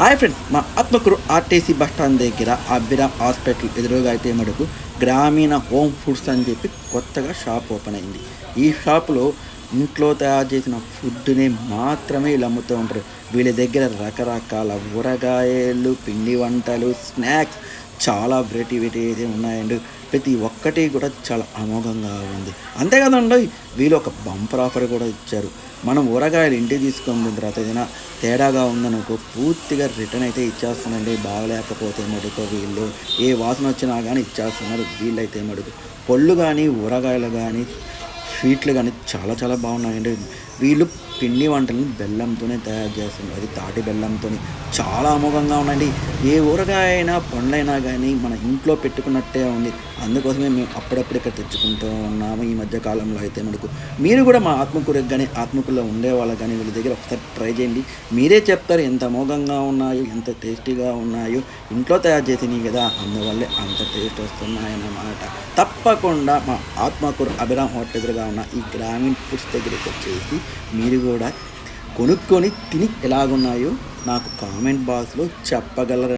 Hi friends మా Atmakur RTC bus stand దగ్గర Abhiram hospital ఎదురుగా అయితే మటుకు గ్రామీణ హోమ్ ఫుడ్స్ అని చెప్పి కొత్తగా షాప్ ఓపెన్ అయింది. ఈ షాపులో ఇంట్లో తయారు చేసిన ఫుడ్ని మాత్రమే వీళ్ళు అమ్ముతూ ఉంటారు. వీళ్ళ దగ్గర రకరకాల ఊరగాయలు పిండి వంటలు స్నాక్స్ చాలా వెరైటీ వెరైటీ అయితే ఉన్నాయండి. ప్రతి ఒక్కటి కూడా చాలా అమోఘంగా ఉంది. అంతేకాదండి వీళ్ళు ఒక బంపర్ ఆఫర్ కూడా ఇచ్చారు. మనం ఊరగాయలు ఇంటికి తీసుకొని తర్వాత ఏదైనా తేడాగా ఉందనుకో పూర్తిగా రిటర్న్ అయితే ఇచ్చేస్తానండి. బాగలేకపోతే మటుకు వీళ్ళు. ఏ వాసన వచ్చినా కానీ ఇచ్చేస్తున్నారు. వీళ్ళైతే మటుకు పళ్ళు కానీ ఊరగాయలు కానీ స్వీట్లు కానీ చాలా చాలా బాగున్నాయండి. వీళ్ళు పిండి వంటలను బెల్లంతోనే తయారు చేస్తున్నారు. అది తాటి బెల్లంతో చాలా అమోఘంగా ఉండండి ఏ ఊరగాయ అయినా పండ్లైనా కానీ మన ఇంట్లో పెట్టుకున్నట్టే ఉంది. అందుకోసమే మేము అప్పుడప్పుడు ఇక్కడ తెచ్చుకుంటూ ఉన్నాము. ఈ మధ్య కాలంలో అయితే మనకు మీరు కూడా మా ఆత్మకూరకు కానీ ఆత్మకూరులో ఉండే వాళ్ళకి కానీ వీళ్ళ దగ్గర ఒకసారి ట్రై చేయండి. మీరే చెప్తారు ఎంత అమోఘంగా ఉన్నాయో ఎంత టేస్టీగా ఉన్నాయో. ఇంట్లో తయారు చేసినవి కదా అందువల్లే అంత టేస్ట్ వస్తున్నాయన్నమాట. తప్పకుండా మా ఆత్మకూరు అభిరామ్ హోటల్ ఎదురుగా ఉన్న ఈ గ్రామీణ ఫుడ్స్ దగ్గరికి వచ్చేసి మీరు కూడా కొనుక్కొని తిని ఎలాగున్నాయో నాకు కామెంట్ బాక్స్లో చెప్పగలరు?